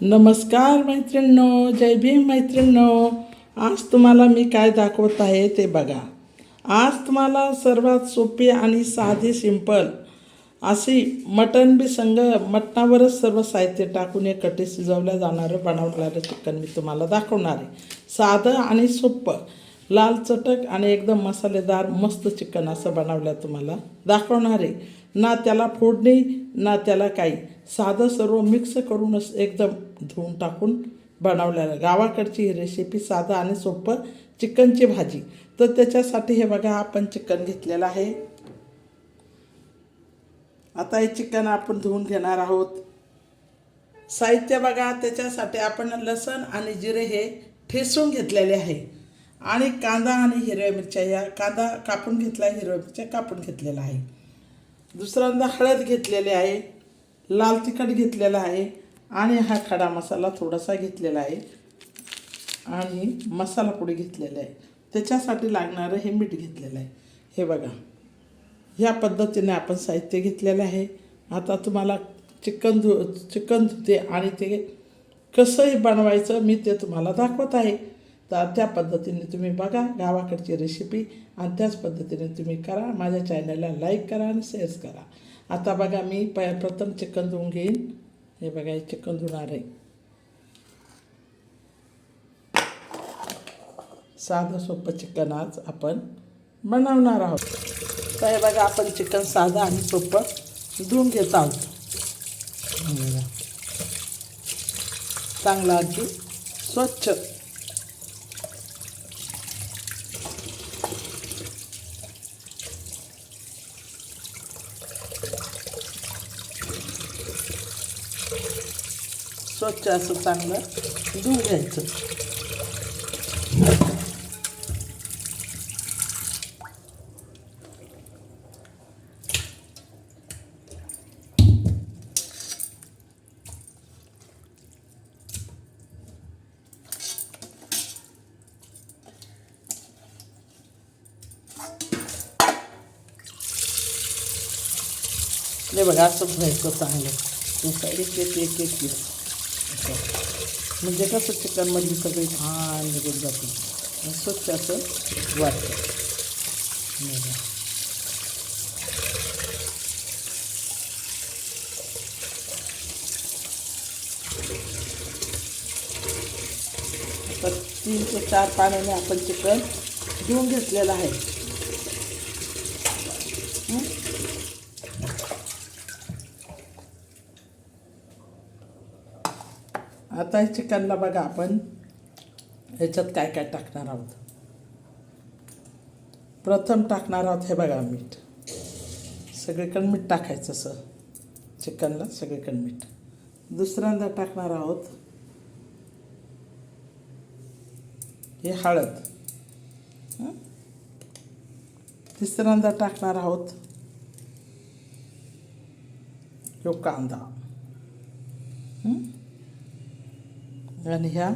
नमस्कार मैत्रिणींनो जय भीम मैत्रिणींनो. आज तुम्हाला मी काय दाखवत आहे ते बघा. आज तुम्हाला सर्वात सोपी आणि साधी सिंपल अशी मटण बी संग मटणावरच सर्व साहित्य टाकून हे कटे शिजवल्या जाणारं बनवणारं चिकन मी तुम्हाला दाखवणार आहे. साधं आणि सोपं. लाल चटक आणि एकदम मसालेदार मस्त चिकन असं बनवलं तुम्हाला. दाखवणार. आहे ना त्याला फोडणी ना त्याला काही. साधं सर्व मिक्स करूनच एकदम धुवून टाकून बनवलेलं गावाकडची ही रेसिपी साधं आणि सोपं चिकनची भाजी. तर त्याच्यासाठी हे बघा आपण चिकन घेतलेलं आहे. आता हे चिकन आपण धुवून घेणार आहोत. साहित्य बघा त्याच्यासाठी आपण लसण आणि जिरे हे ठेसून घेतलेले आहे. आणि कांदा आणि हिरव्या मिरच्या या कांदा कापून घेतला हिरव्या मिरच्या कापून घेतलेला आहे. दुसऱ्यांदा हळद घेतलेली आहे लाल तिखट घेतलेला आहे आणि हा खडा मसाला थोडासा घेतलेला आहे. आणि मसाला पुडी घेतलेला आहे. त्याच्यासाठी लागणारं हे मीठ घेतलेलं आहे. हे बघा. ह्या पद्धतीने आपण साहित्य घेतलेलं आहे. आता तुम्हाला चिकन धु चिकन धुते आणि ते कसंही बनवायचं मी ते तुम्हाला दाखवत आहे. तर त्या पद्धतीने तुम्ही बघा गावाकडची रेसिपी आणि त्याच पद्धतीने तुम्ही करा. माझ्या चॅनलला लाईक करा आणि शेअर करा. आता बघा मी प प्रथम चिकन धुवून घेईन. हे बघा हे चिकन धुणार आहे. साधं सोपं चिकन आज आपण बनवणार आहोत. तर हे बघा आपण चिकन साधं आणि सोपं धुवून घेत आहोत. चांगला चांगलं अगदी स्वच्छ. स्वच्छ असं चांगलं धुवून घ्यायचं. बघा असं घ्यायचं चांगलं. नुसतं एक एक एक एक. असं म्हणजे कसं चिकनमधली सगळी छान निघून जाते. स्वच्छ असं वाटतं. तीन ते चार पाण्याने आपण चिकन धुवून घेतलेलं आहे. आता हे चिकनला बघा आपण ह्याच्यात काय काय टाकणार आहोत? प्रथम टाकणार आहोत हे बघा मीठ. सगळीकडे मीठ टाकायचं असं. चिकनला सगळीकडे मीठ. दुसऱ्यांदा टाकणार आहोत हे हळद. तिसऱ्यांदा टाकणार आहोत यो कांदा. आणि ह्या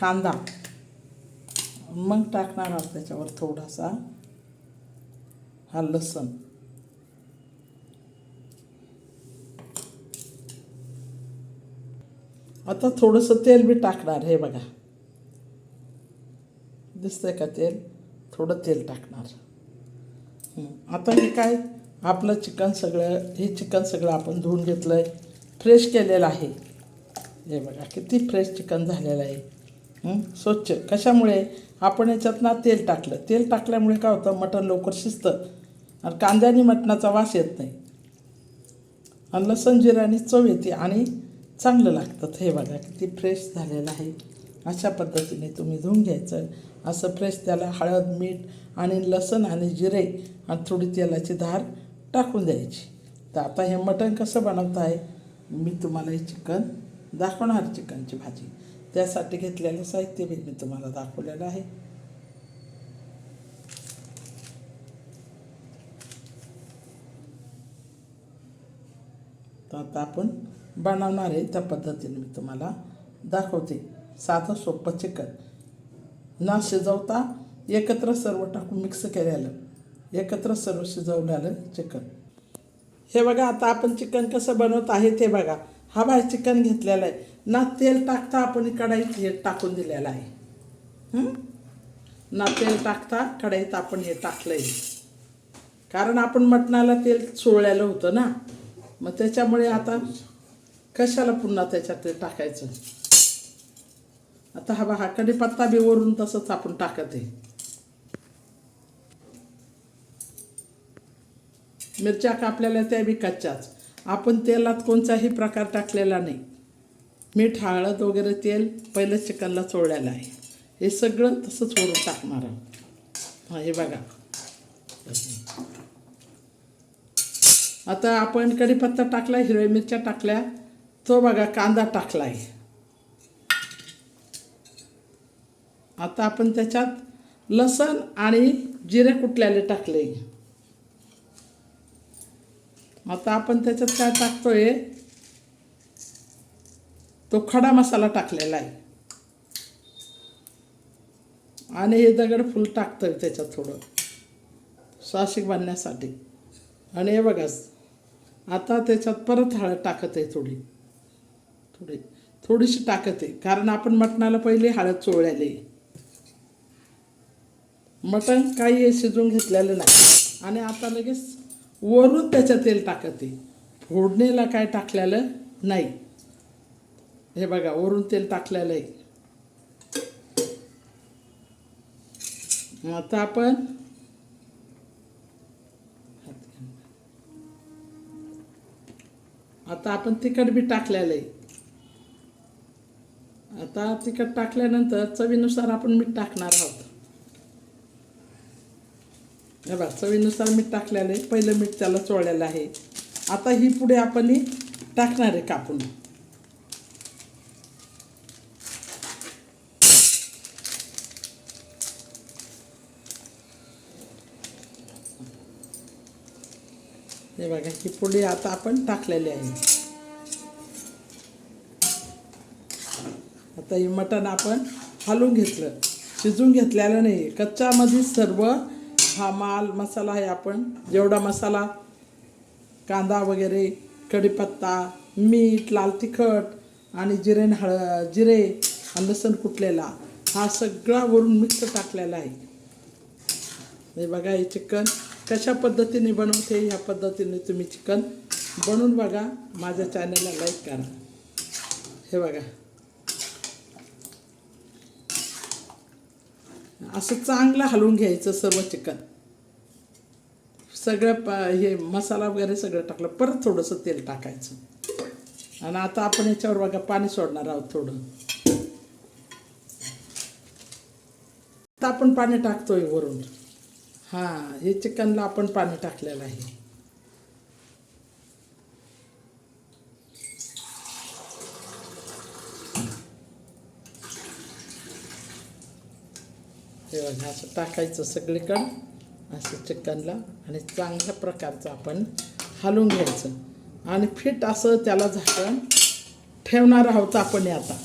कांदा. मग टाकणार आहोत त्याच्यावर थोडासा हा लसण. आता थोडंसं तेल बी टाकणार हे बघा. दिसतंय का तेल? थोडं तेल टाकणार. आता हे काय? आपलं चिकन सगळं हे चिकन सगळं आपण धुवून घेतलं आहे फ्रेश केलेलं आहे. हे बघा किती फ्रेश चिकन झालेलं आहे. स्वच्छ. कशामुळे? आपण याच्यात ना तेल टाकलं. तेल टाकल्यामुळे काय होतं? मटण लवकर शिजतं. आणि कांद्याने मटणाचा वास येत नाही. आणि लसण जिराने चव येते आणि चांगलं लागतं. हे बघा किती फ्रेश झालेलं आहे. अशा पद्धतीने तुम्ही धुवून घ्यायचं. असं फ्रेश त्याला हळद मीठ आणि लसण आणि जिरे आणि थोडी तेलाची धार टाकून द्यायची. तर आता हे मटण कसं बनवत आहे मी तुम्हाला हे चिकन दाखवणार चिकनची भाजी. त्यासाठी घेतलेलं साहित्य बी मी तुम्हाला दाखवलेलं आहे. तर आता आपण बनवणार आहे त्या पद्धतीने मी तुम्हाला दाखवते. साधं सोपं चिकन. न शिजवता एकत्र सर्व टाकून मिक्स केलेलं. एकत्र सर्व शिजवलेलं चिकन. हे बघा आता आपण चिकन कसं बनवत आहे ते बघा. हा बाय चिकन घेतलेला आहे. ना तेल टाकता आपण कढाईत हे टाकून दिलेलं आहे. ना तेल टाकता कढाईत आपण हे टाकलंय. कारण आपण मटणाला तेल चोळलेलं होतं ना. मग त्याच्यामुळे आता कशाला पुन्हा त्याच्यात ते टाकायचं? आता हा हा कढीपत्ता बी वरून तसंच आपण टाकत आहे. मिरच्या कापलेल्या त्या बी कच्च्याच. आपण तेलात कोणताही प्रकार टाकलेला नाही. मीठ हळद वगैरे तेल पहिलं चिकनला चोळलेलं आहे. हे सगळं तसंच वरून टाकणार आहोत. हां हे बघा. आता आपण कढीपत्ता टाकला हिरव्या मिरच्या टाकल्या. तो बघा कांदा टाकला आहे आता आपण त्याच्यात लसण आणि जिरे कुटल्याले टाकले? आता आपण त्याच्यात काय टाकतोय? तो खडा मसाला टाकलेला आहे. आणि हे दगड फुल टाकतोय त्याच्यात थोडं. साशिक बांधण्यासाठी. आणि हे बघाच आता त्याच्यात परत हळद टाकत आहे थोडी. थोडी. थोडीशी टाकत आहे कारण आपण मटणाला पहिले हळद चोळलेली मटण काही शिजवून शिजून घेतलेलं नाही. आणि आता लगेच वरून त्याचं तेल टाकत. आहे फोडणीला काय टाकलेलं नाही. हे बघा वरून तेल टाकलेलं आहे. आता आपण आता आपण तिखट बी टाकलेलं आहे. आता तिखट टाकल्यानंतर चवीनुसार आपण मीठ टाकणार आहोत. हे बघा चवीनुसार मीठ टाकलेलं आहे. पहिलं मीठ त्याला चोळलेलं आहे. आता ही पुढे आपण ही टाकणार आहे कापून. हे बघा ही पुढे आता आपण टाकलेली आहे. आता हे मटण आपण हलवून घेतलं. शिजून घेतलेलं नाही कच्च्यामध्ये सर्व हा माल मसाला आहे आपण. जेवढा मसाला कांदा वगैरे कढीपत्ता मीठ लाल तिखट आणि जिरे न हळ जिरे आणि लसण कुटलेला हा सगळा वरून मिक्स टाकलेला आहे. हे बघा हे चिकन कशा पद्धतीने बनवते ह्या पद्धतीने तुम्ही चिकन बनवून बघा. माझ्या चॅनलला लाईक करा. हे बघा. असं चांगलं हलवून घ्यायचं सर्व चिकन. सगळं प हे मसाला वगैरे सगळं टाकलं. परत थोडंसं तेल टाकायचं. आणि आता आपण याच्यावर बघा पाणी सोडणार आहोत थोडं. आता आपण पाणी टाकतोय वरून. हां हे चिकनला आपण पाणी टाकलेलं आहे. हे बघा असं टाकायचं सगळीकडं असं चिकनला आणि चांगल्या प्रकारचं आपण हलवून घ्यायचं. आणि फिट असं त्याला झाकण ठेवणार आहोत आपण आता.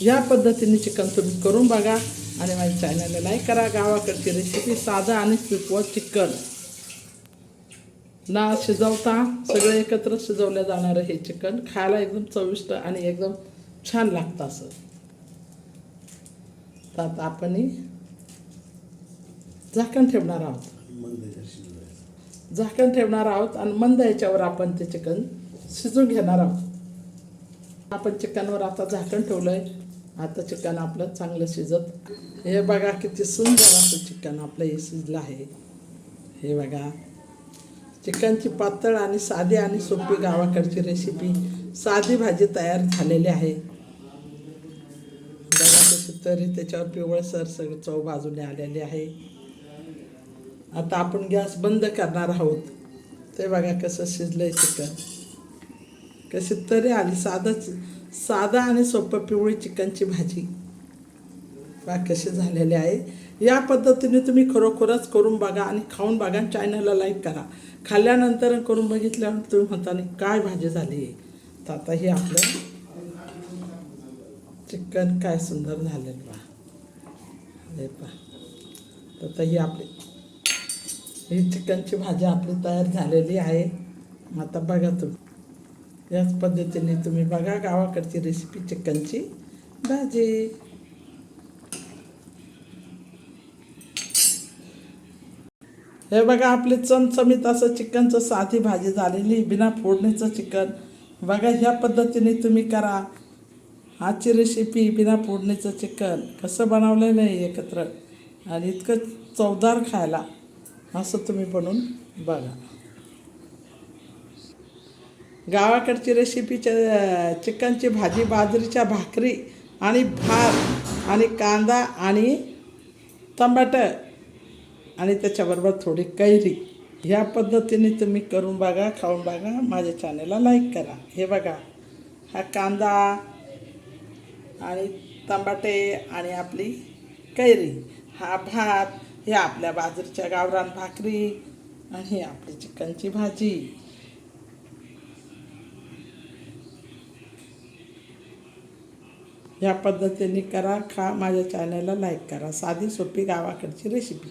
या पद्धतीने चिकन तुम्ही करून बघा आणि माझ्या चॅनलला लाईक करा गावाकडची रेसिपी साधं आणि सिपवत चिकन. ना शिजवता सगळं एकत्र शिजवलं जाणारं हे चिकन. खायला एकदम चविष्ट आणि एकदम छान लागतं असं. तर आता आपण झाकण ठेवणार आहोत. झाकण ठेवणार आहोत आणि मंद याच्यावर आपण ते चिकन शिजून घेणार आहोत. आपण चिकनवर आता झाकण ठेवलंय. आता चिकन आपलं चांगलं शिजत. हे बघा किती सुंदर असं चिकन आपलं हे शिजलं आहे. हे बघा. चिकनची पातळ आणि साधी आणि सोपी गावाकडची रेसिपी साधी भाजी तयार झालेली आहे. बघा तशी तरी त्याच्यावर पिवळसर सगळं चव बाजूने आलेली आहे. आता आपण गॅस बंद करणार आहोत. ते बघा कसं शिजलंय चिकन. कशी तरी आली साधंच साधा आणि सोपं पिवळी चिकनची भाजी. बा कशी झालेली आहे. या पद्धतीने तुम्ही खरोखरच करून बघा आणि खाऊन बघा. आणि चॅनलला लाईक करा. खाल्ल्यानंतर करून बघितल्यानंतर तुम्ही म्हणता नाही काय भाजी झाली आहे? तर आता हे आपलं चिकन काय सुंदर झालेलं बा हे पहा. तर आता ही आपली ही चिकनची भाजी आपली तयार झालेली आहे. आता बघा तुम्ही. याच पद्धतीने तुम्ही बघा गावाकडची रेसिपी चिकनची भाजी. हे बघा आपले चमचमीत असं चिकनचं साधी भाजी झालेली बिना फोडणीचं चिकन. बघा ह्या पद्धतीने तुम्ही करा. आजची रेसिपी बिना फोडणीचं चिकन. कसं बनवलेलं आहे एकत्र. आणि इतकं चवदार खायला. असं तुम्ही बनवून बघा. गावाकडची रेसिपी च- चिकनची भाजी बाजरीच्या भाकरी आणि भात आणि कांदा आणि टमाटर आणि त्याच्याबरोबर थोडी कैरी. ह्या पद्धतीने तुम्ही करून बघा खाऊन बघा. माझ्या चॅनेलला लाईक करा. हे बघा. हा कांदा आणि टमाटे आणि आपली कैरी. हा भात हे आपल्या बाजरीच्या गावरान भाकरी आणि ही आपली चिकनची भाजी. या पद्धतीने करा खा माझ्या चॅनलला लाईक करा. साधी सोपी गावाकडची रेसिपी